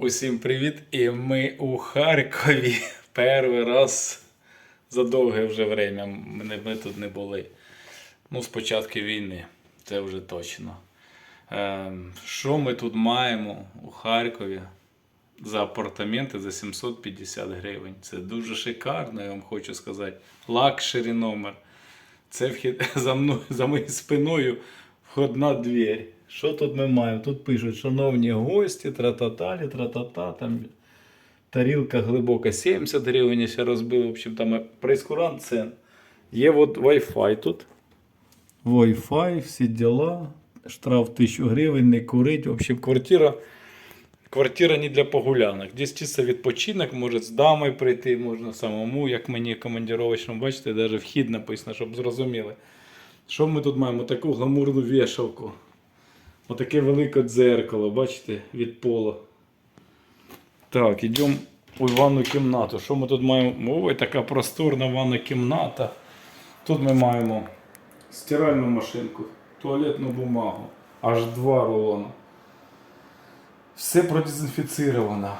Усім привіт! І ми у Харкові перший раз за довге вже время. Ми, тут не були. Ну, з початку війни, це вже точно. Ем, що ми тут маємо у Харкові за апартаменти за 750 гривень? Це дуже шикарно, я вам хочу сказати. Лакшері номер. Це вхід за мною, за моєю спиною входна двері. Що тут ми маємо? Тут пишуть, шановні гості, тра-та-талі, тра-та-та, там тарілка глибока 70 гривень, ще розбили. В общем, там прейскурант цен. Є от Wi-Fi тут. Wi-Fi, всі діла. Штраф 1000 гривень, не курить. В общем, квартира. Квартира не для погулянок. Десь чисто відпочинок, може з дамою прийти, можна самому, як мені командировочному, бачите, навіть вхід написано, щоб зрозуміли. Що ми тут маємо? Таку гламурну вішалку. Отаке велике дзеркало, бачите, від пола. Так, йдемо у ванну кімнату. Що ми тут маємо? Ой, така просторна ванна кімната. Тут ми маємо стиральну машинку, туалетну бумагу, аж два рулона. Все продезінфіцировано.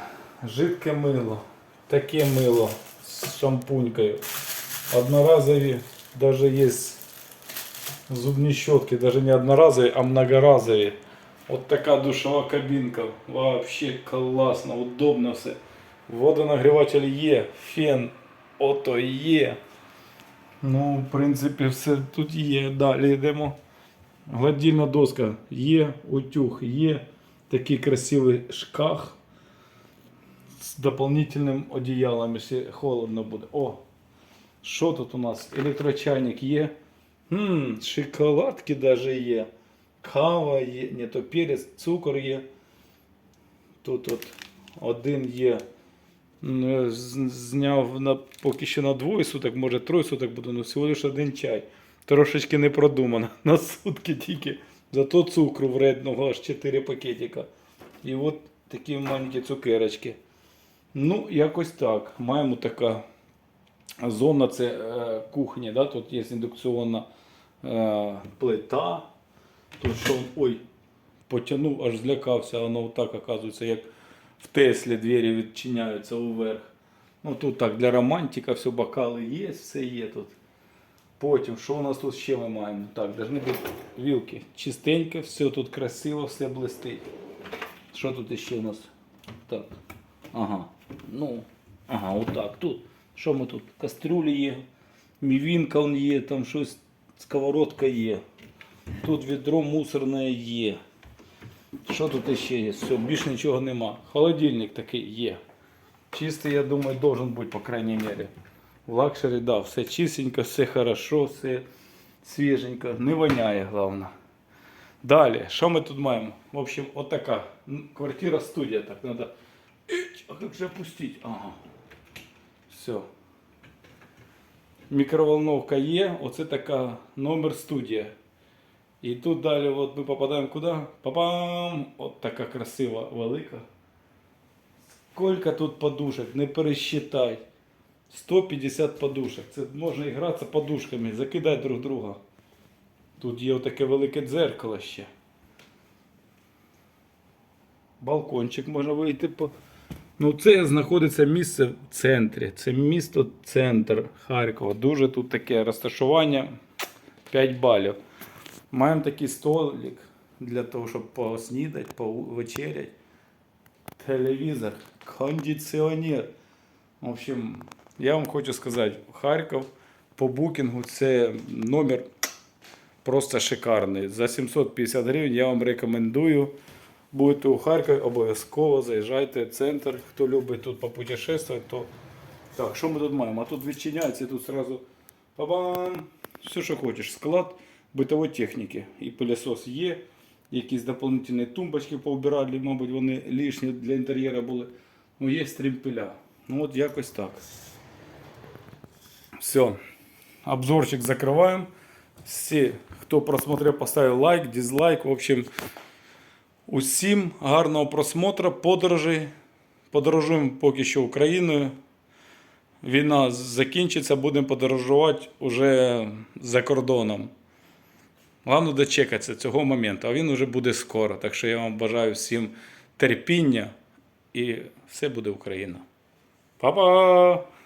Жидке мило, таке мило з шампунькою. Одноразові, навіть є зубні щотки, даже не одноразовые, а многоразовые. Вот такая душова кабинка. Вообще классно, удобно все. Водонагріватель є, фен, ото є. Ну, в принципі, все тут є. Далі йдемо. Гладільна доска є, утюг є. Такий красивий шкаф з дополнительним одіялом, якщо холодно буде. О, що тут у нас? Електрочайник є. Хм, шоколадки даже є. Кава є, не то перець, цукор є. Тут от один є. Зняв на, поки що на двоє суток, може троє суток буде, ну всього лише один чай. Трошечки не продумано. На сутки тільки. Зато цукру вредного аж 4 пакетика. І от такі маленькі цукерочки. Ну, якось так. Маємо така зона це е, кухня, да? тут є індукційна е, плита. Тут що, ой, потягнув, аж злякався, воно отак оказується, як в Теслі двері відчиняються уверх. Ну тут так для романтика, все бокали є, все є тут. Потім, що у нас тут ще ми маємо? Так, повинні бути вілки. Чистенько, все тут красиво, все блистить. Що тут ще у нас? Так. Ага. Ну, ага, отак. Тут. Що ми тут? Кастрюлі є, мівінка он є, там щось, сковородка є. Тут відро мусорне є. Що тут ще є? Все, більше нічого нема. Холодильник такий є. Чистий, я думаю, должен бути, по крайней мере. В лакшері, да, все чистенько, все хорошо, все свіженько. Не воняє, головне. Далі, що ми тут маємо? В общем, отака квартира студія. Так, надо. Іть, А як же опустити? Ага. Все. Мікроволновка є, оце така номер студія. І тут далі от ми попадаємо куди? Папам! От така красива, велика. Скільки тут подушок, не пересчитай. 150 подушок. Це можна гратися подушками, закидати друг друга. Тут є таке велике дзеркало ще. Балкончик можна вийти по. Ну, це знаходиться місце в центрі. Це місто центр Харкова. Дуже тут таке розташування 5 балів. Маємо такий столик для того, щоб поснідати, повечеряти. Телевізор, кондиціонер. В общем, я вам хочу сказати, Харків по букінгу це номер просто шикарний. За 750 гривень я вам рекомендую. Будете у Харкові, обов'язково заїжджайте в центр. Хто любить тут попутешествувати, то. Так, що ми тут маємо? А тут відчиняється, тут сразу бабам! Все, що хочеш. Склад битової техніки. І пилосос є. Якісь дополнительні тумбочки поубирали, мабуть, вони лишні для інтер'єру були. Ну, є стрімпеля. Ну от якось так. Все. Обзорчик закриваємо. Всі, хто просмотрел, поставив лайк, дизлайк. В общем, усім гарного просмотру, подорожей. Подорожуємо поки що Україною. Війна закінчиться, будемо подорожувати уже за кордоном. Головне дочекатися цього моменту, а він вже буде скоро. Так що я вам бажаю всім терпіння і все буде Україна. Па-па!